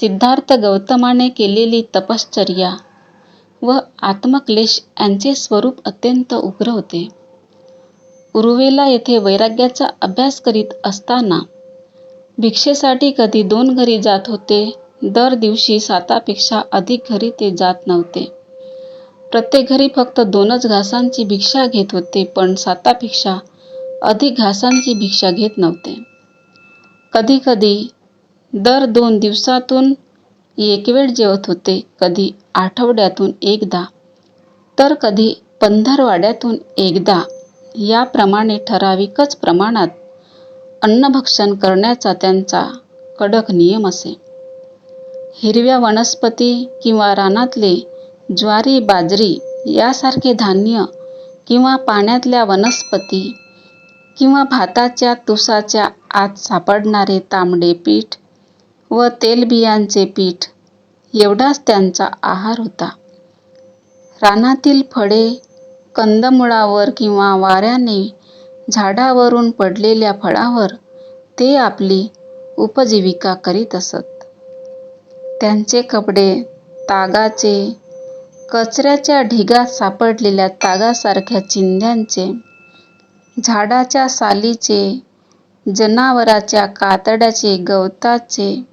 सिद्धार्थ गौतमाने केलेली तपश्चर्या व आत्मक्लेश यांचे स्वरूप अत्यंत उग्र होते. उरुवेला येथे वैराग्याचा अभ्यास करीत असताना भिक्षेसाठी कधी दोन घरी जात होते. दर दिवशी सातापेक्षा अधिक घरी ते जात नव्हते. प्रत्येक घरी फक्त दोनच घासांची भिक्षा घेत होते पण सातापेक्षा अधिक घासांची भिक्षा घेत नव्हते. कधी कधी दर दोन दिवसांतून एकवेळ जेवत होते, कधी आठवड्यातून एकदा तर कधी पंधरवाड्यातून एकदा याप्रमाणे ठराविकच प्रमाणात अन्नभक्षण करण्याचा त्यांचा कडक नियम असे. हिरव्या वनस्पती किंवा रानातले ज्वारी बाजरी यासारखे धान्य किंवा पाण्यातल्या वनस्पती किंवा भाताच्या तुसाच्या आत सापडणारे तांबडे पीठ व तेलबियांचे पीठ एवढाच त्यांचा आहार होता. रानातील फळे, कंदमुळावर किंवा वाऱ्याने झाडावरून पडलेल्या फळावर ते आपली उपजीविका करीत असत. त्यांचे कपडे तागाचे, कचऱ्याच्या ढिगात सापडलेल्या तागासारख्या चिंध्यांचे, झाडाच्या सालीचे, जनावराच्या कातड्याचे, गवताचे,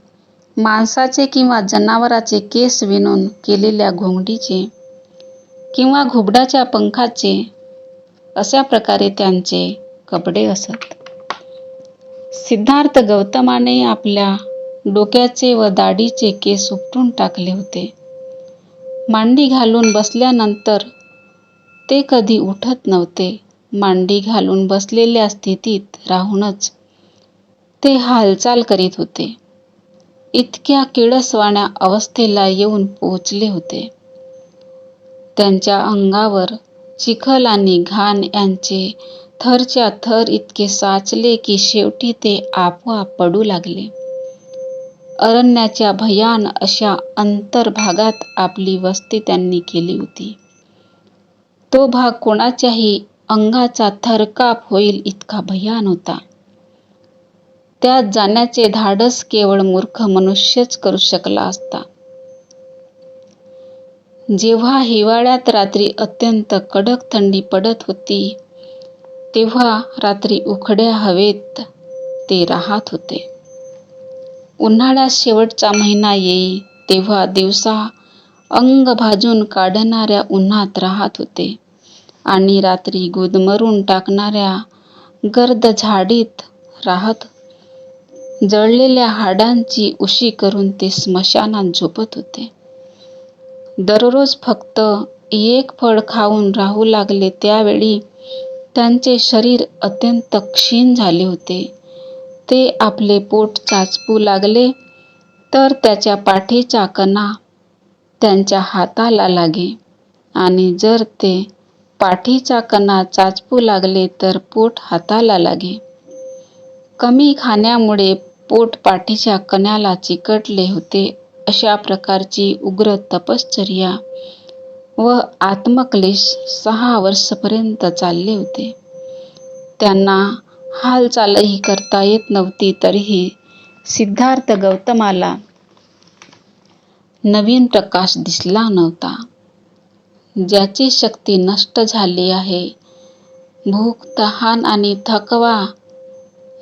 माणसाचे किंवा जनावराचे केस विणून केलेल्या घोंगडीचे किंवा घुबडाच्या पंखाचे अशा प्रकारे त्यांचे कपडे असत. सिद्धार्थ गौतमाने आपल्या डोक्याचे व दाढीचे केस उपटून टाकले होते. मांडी घालून बसल्यानंतर ते कधी उठत नव्हते. मांडी घालून बसलेल्या स्थितीत राहूनच ते हालचाल करीत होते. इतक्या किळसवाण्या अवस्थेला येऊन पोचले होते. त्यांच्या अंगावर चिखल आणि घाण यांचे थरच्या थर इतके साचले की शेवटी ते आपोआप पडू लागले. अरण्याच्या भयान अशा अंतर्भागात आपली वस्ती त्यांनी केली होती. तो भाग कोणाच्याही अंगाचा थरकाप होईल इतका भयान होता. त्यात जाण्याचे धाडस केवळ मूर्ख मनुष्यच करू शकला असता. जेव्हा हिवाळ्यात रात्री अत्यंत कडक थंडी पडत होती तेव्हा रात्री उखड्या हवेत ते राहत होते. उन्हाळ्यात शेवटचा महिना येई तेव्हा दिवसा अंग भाजून काढणाऱ्या उन्हात राहत होते आणि रात्री गुदमरून टाकणाऱ्या गर्द झाडीत राहत जळलेल्या हाडांची उशी करून ते स्मशानात झोपत होते. दररोज फक्त एक फळ खाऊन राहू लागले त्यावेळी त्यांचे शरीर अत्यंत क्षीण झाले होते. ते आपले पोट चाचपू लागले तर त्याच्या पाठीचा कणा त्यांच्या हाताला लागे आणि जर ते पाठीचा कणा चाचपू लागले तर पोट हाताला लागे. कमी खाण्यामुळे पोट पाठीच्या कण्याला चिकटले होते. अशा प्रकारची उग्र तपश्चर्या व आत्मक्लेश सहा वर्षपर्यंत चालले होते. त्यांना हालचालही करता येत नव्हती. तरीही सिद्धार्थ गौतमाला नवीन प्रकाश दिसला नव्हता. ज्याची शक्ती नष्ट झाली आहे, भूक, तहान आणि थकवा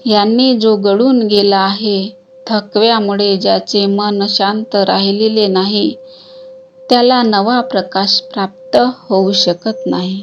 यांनी जो गळून गेला आहे, थकव्यामुळे ज्याचे मन शांत राहिलेले नाही त्याला नवा प्रकाश प्राप्त होऊ शकत नाही.